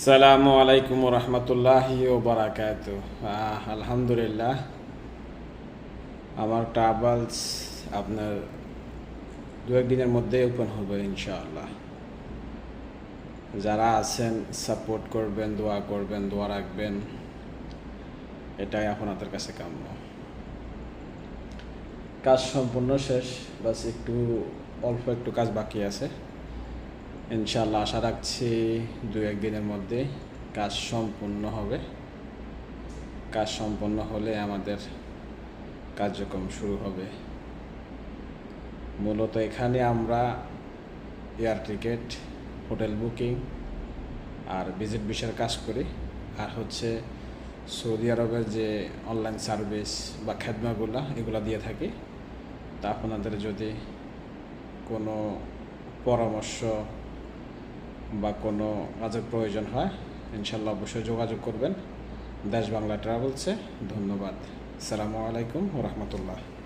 সালামু আলাইকুম রহমতুল্লাহি ও বারাকাত আলহামদুলিল্লাহ। আমার ট্রাভেলস আপনার দু একদিনের মধ্যে ওপেন হবে ইনশাআল্লাহ। যারা আছেন সাপোর্ট করবেন, দোয়া করবেন, দোয়া রাখবেন, এটাই আপনাদের কাছে কাম্য। কাজ সম্পূর্ণ শেষ, বাস একটু অল্প একটু কাজ বাকি আছে। ইনশাল্লাহ আশা রাখছি দু একদিনের মধ্যে কাজ সম্পূর্ণ হবে। কাজ সম্পন্ন হলে আমাদের কার্যক্রম শুরু হবে। মূলত এখানে আমরা এয়ার টিকিট, হোটেল বুকিং আর ভিজিট বিষয়ের কাজ করি। আর হচ্ছে সৌদি আরবের যে অনলাইন সার্ভিস বা খেদমাগুলো, এগুলো দিয়ে থাকি। তা আপনাদের যদি কোনো পরামর্শ বা কোনো কাজের প্রয়োজন হয়, ইনশাল্লাহ অবশ্যই যোগাযোগ করবেন। দেশ বাংলা ট্রাভেলসে ধন্যবাদ। সালামু আলাইকুম রহমতুল্লাহ।